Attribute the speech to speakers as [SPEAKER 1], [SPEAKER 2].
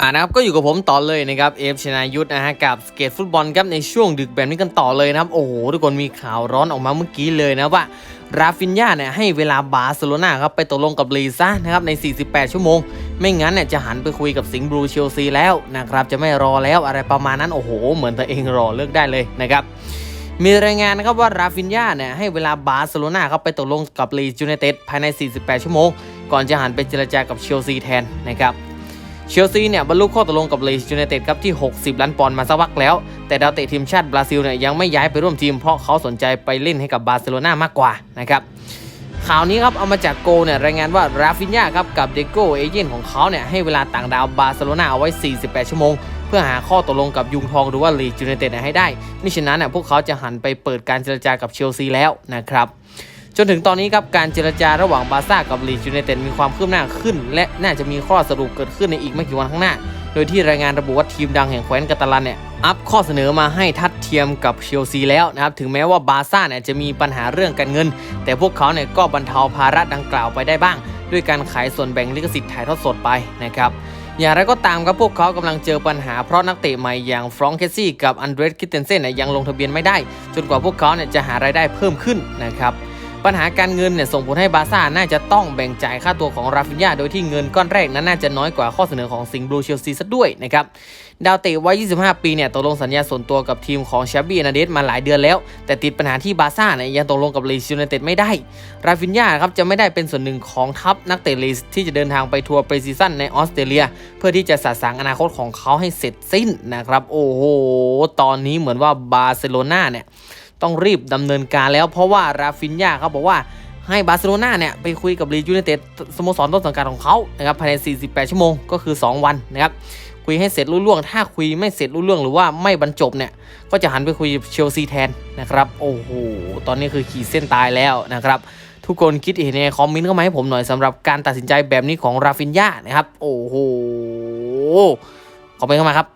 [SPEAKER 1] อ่านะครับก็อยู่กับผมต่อเลยนะครับเอฟชนายุทธนะฮะกับสเกตฟุตบอลครับในช่วงดึกแบบนี้กันต่อเลยนะครับโอ้โหทุกคนมีข่าวร้อนออกมาเมื่อกี้เลยนะว่าราฟินญาเนี่ยให้เวลาบาร์เซโลนาครับไปตกลงกับลีซ่านะครับใน 48 ชั่วโมง ไม่งั้นเนี่ยจะหันไปคุยกับสิงห์บลูเชลซีแล้วนะครับจะไม่รอแล้วอะไรประมาณนั้นโอ้โห เหมือนตัวเองรอเลือกได้เลยนะครับมีรายงานนะครับว่าราฟินญาเนี่ยให้เวลาบาร์เซโลนาครับไปตกลงกับลีจูเนเต็ดภายใน 48 ชั่วโมง ก่อนจะหันไปเจรจากับเชลซีแทนนะครับ เชลซีเนี่ยบรรลุข้อตกลงกับเลสยูไนเต็ดครับที่ 60 ล้านปอนด์มาสักพักแล้ว แต่ดาวเตะทีมชาติบราซิลเนี่ยยังไม่ย้ายไปร่วมทีมเพราะเขาสนใจไปเล่นให้กับบาร์เซโลนามากกว่านะครับข่าวนี้ครับเอามาจากโกเนี่ยรายงานว่าราฟินญาครับกับเดโกเอเจนต์ของเขาเนี่ยให้เวลาต่างดาวบาร์เซโลนาเอาไว้ 48 ชั่วโมง เพื่อหาข้อตกลงกับยุงทองหรือว่าลีจูไนเต็ดให้ได้มิฉะนั้นเนี่ยพวกเขาจะหันไปเปิดการเจรจากับเชลซีแล้วนะครับ จนถึงตอนนี้ครับการเจรจาระหว่างบาร์ซ่ากับลีดยูไนเต็ดมีความคืบหน้าขึ้น และน่าจะมีข้อสรุปเกิดขึ้นในอีกไม่กี่วันข้างหน้า โดยที่รายงานระบุว่าทีมดังแห่งแคว้นกาตาลันเนี่ยอัพข้อเสนอมาให้ทัดเทียมกับเชลซีแล้วนะครับถึงแม้ว่าบาร์ซ่าเนี่ยจะมีปัญหาเรื่องการเงิน แต่พวกเขาเนี่ยก็บรรเทาภาระดังกล่าวไปได้บ้าง ด้วยการขายส่วนแบ่งลิขสิทธิ์ถ่ายทอดสดไปนะครับอย่างไรก็ตามครับพวกเขากำลังเจอปัญหาเพราะนักเตะใหม่อย่างฟรองเคซี่กับอันเดรสคิตเทนเซนเนี่ยยังลงทะเบียนไม่ได้ จนกว่าพวกเขาเนี่ยจะหารายได้เพิ่มขึ้นนะครับ ปัญหาการเงินเนี่ยส่งผลให้บาร์ซ่าน่าจะต้องแบ่งจ่ายค่าตัวของราฟินญาโดยที่เงินก้อนแรกนั้นน่าจะน้อยกว่าข้อเสนอของสิงห์บลูเชลซีซะด้วยนะครับดาวเตะวัย 25 ปีเนี่ยตกลงสัญญาส่วนตัวกับทีมของชาบี้นาเดสมาหลายเดือนแล้ว แต่ติดปัญหาที่บาร์ซ่าเนี่ยยังตกลงกับเลสยูไนเต็ดไม่ได้ ราฟินญาครับจะไม่ได้เป็นส่วนหนึ่งของทัพนักเตะลีสที่จะเดินทางไปทัวร์ปรีซีซั่นในออสเตรเลีย เพื่อที่จะสะสางอนาคตของเขาให้เสร็จสิ้นนะครับ โอ้โห ตอนนี้เหมือนว่าบาร์เซโลนาเนี่ย ต้องรีบดำเนินการแล้วเพราะว่าราฟินญาเขาบอกว่าให้บาร์เซโลนาเนี่ยไปคุยกับลีดยูไนเต็ดสโมสรต้นสังกัดของเขานะครับภายใน 48 ชั่วโมงก็คือ 2 วันนะครับคุยให้เสร็จรุ่ล่วง ถ้าคุยไม่เสร็จรุ่ล่วงหรือว่าไม่บรรจบเนี่ยก็จะหันไปคุยเชลซีแทนนะครับโอ้โหตอนนี้คือขีดเส้นตายแล้วนะครับทุกคนคิดเห็นในคอมเมนต์เข้ามาให้ผมหน่อยสำหรับการตัดสินใจแบบนี้ของราฟินญานะครับโอ้โหคอมเมนต์เข้ามาครับ